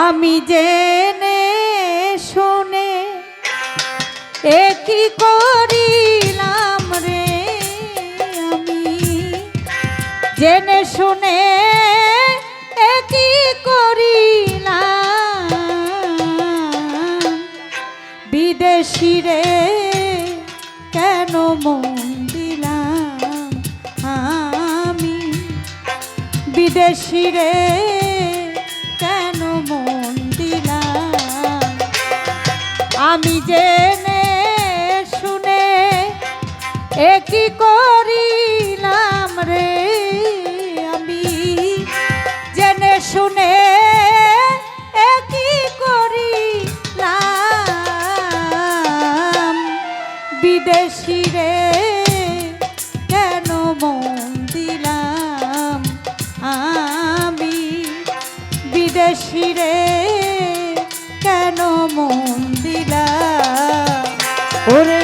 আমি জেনে শুনে একই করিলাম রে আমি? জেনে শুনে একই করিলাম? বিদেশি রে, কেন মন দিলাম আমি? বিদেশি রে আমি জেনে শুনে একই করিলাম রে আমি? জেনে শুনে একই করিলাম? বিদেশি রে, কেন মন দিলাম আমি? বিদেশি রে ওরে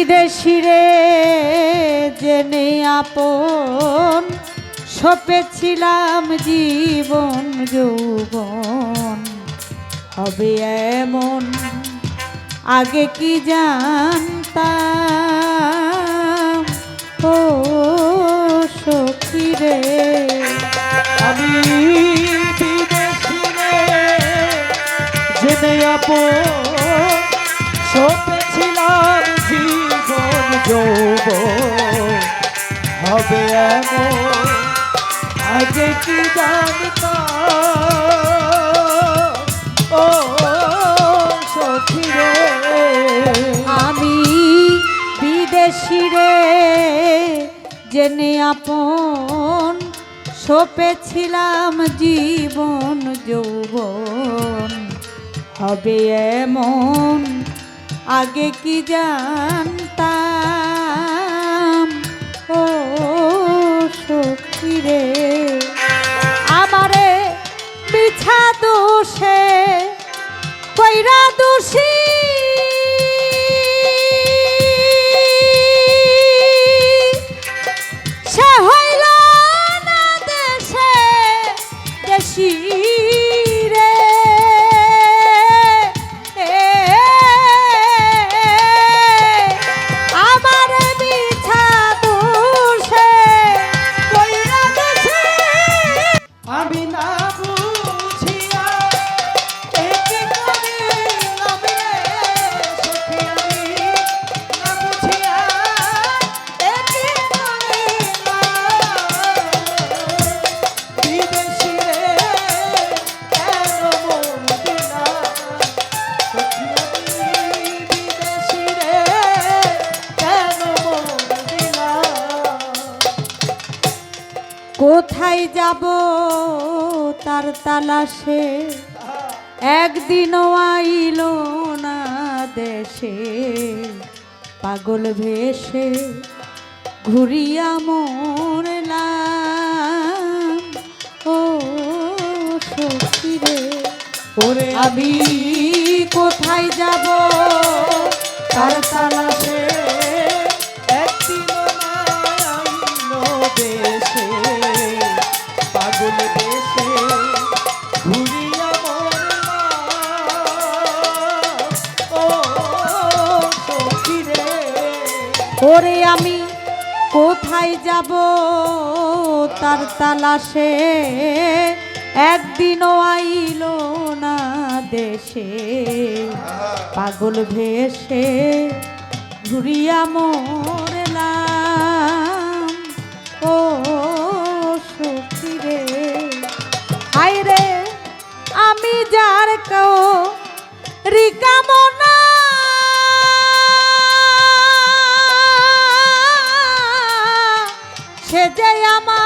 বিদেশি রে জেনে আপন সপেছিলাম জীবন যৌবন। হবে এমন আগে কি জানতাম? ও হবে আগে কি জানতাম? ও সখী আমি বিদেশি রে, জেনে আপন সপেছিলাম জীবন যৌবন। হবে এমন, আগে কি জানতাম? কোথায় যাব তার তালাশে? একদিনও আইল না দেশে। পাগল ভেসে ঘুরিয়া মরলাম। ও সখী রে, ওরে আমি কোথায় যাব ওরে আমি কোথায় যাব? তার তালাশে একদিনও আইল না দেশে। পাগল ভেসে ঘুরিয়া মরলাম। ও সখী রে হাই রে আমি যার কেউ রিকামনা 哎呀妈！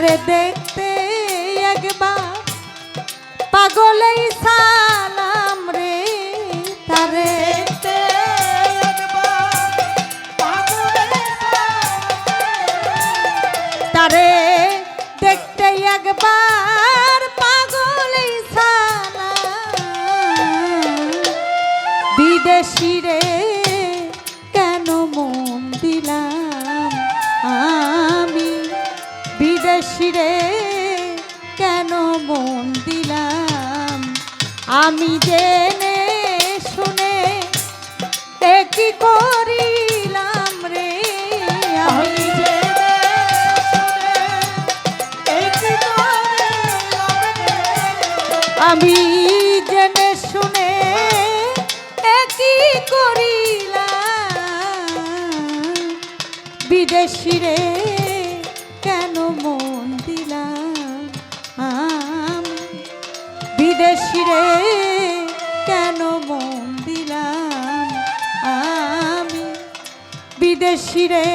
তারে দেখতে একবার পাগলেই রে কেন মন দিলাম? আমি জেনে শুনে একই করিলাম রে? আমি আমি জেনে শুনে একই করিলাম? বিদেশি রে কেন মন দিলাম আমি? বিদেশি রে কেন মন দিলাম আমি? বিদেশি রে